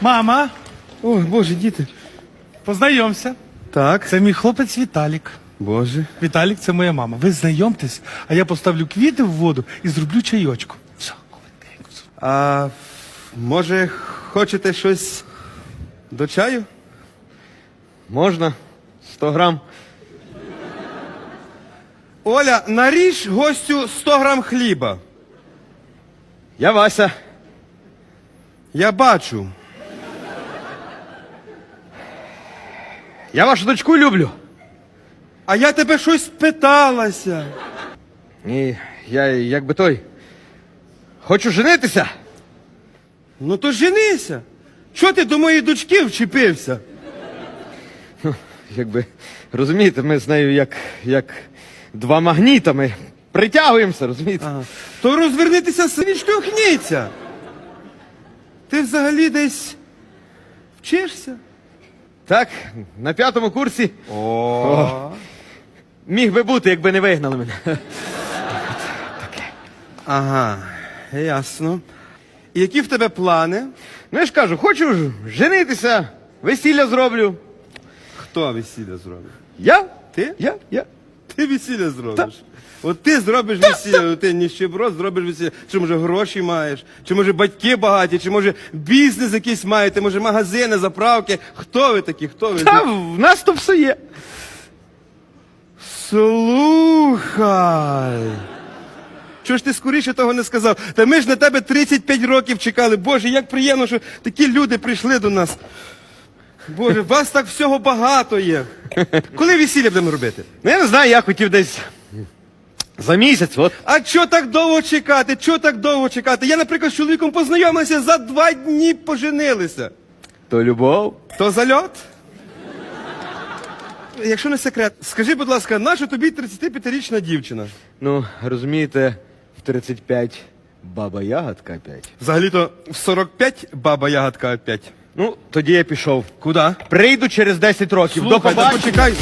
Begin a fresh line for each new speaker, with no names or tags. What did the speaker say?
Мама,
Ой, боже, діти.
познайомся.
Так.
Це мій хлопець Віталік.
Боже.
Віталік, це моя мама. Ви знайомтесь, а я поставлю квіти в воду і зроблю чайочку. Все.
А може, хочете щось до чаю?
Можна? 100 грам.
Оля, наріж гостю 100 грам хліба.
Я Вася.
Я бачу.
Я вашу дочку люблю.
А я тебе щось питалася.
Ні, я якби той. Хочу женитися.
Ну то женися. Чого ти до моєї дочки вчепився?
Якби, розумієте, ми з нею як, як два магніта, ми притягуємося, розумієте?
Ага. То розвернитися свічкохніться. Ти взагалі десь вчишся?
Так, на п'ятому курсі
О.
міг би бути, якби не вигнали мене.
Ага, ясно. І які в тебе плани?
Ну я ж кажу, хочу ж женитися, весілля зроблю.
Хто весілля зробить?
Я?
Ти?
Я? Я?
Ти весілля зробиш. От ти зробиш весілля, ти ніщеброд зробиш весілля. Чи може гроші маєш, чи може батьки багаті, чи може бізнес якийсь маєте, може магазини, заправки. Хто ви такі? Хто ви?
Та в нас то все є.
Слухай. Чого ж ти скоріше того не сказав? Та ми ж на тебе 35 років чекали. Боже, як приємно, що такі люди прийшли до нас. Боже, вас так всього багато є. Коли весілля будемо робити?
Ну я не знаю, я хотів десь за місяць, от.
А чого так довго чекати? Чого так довго чекати? Я, наприклад, з чоловіком познайомилася, за два дні поженилися.
То любов.
То зальот? Якщо не секрет, скажи, будь ласка, наша тобі 35-річна дівчина?
Ну, розумієте, в 35 баба ягодка опять.
Взагалі-то в 45 баба ягодка опять.
Ну, тоді я пішов.
Куди?
Прийду через 10 років. До побачення.
почекай.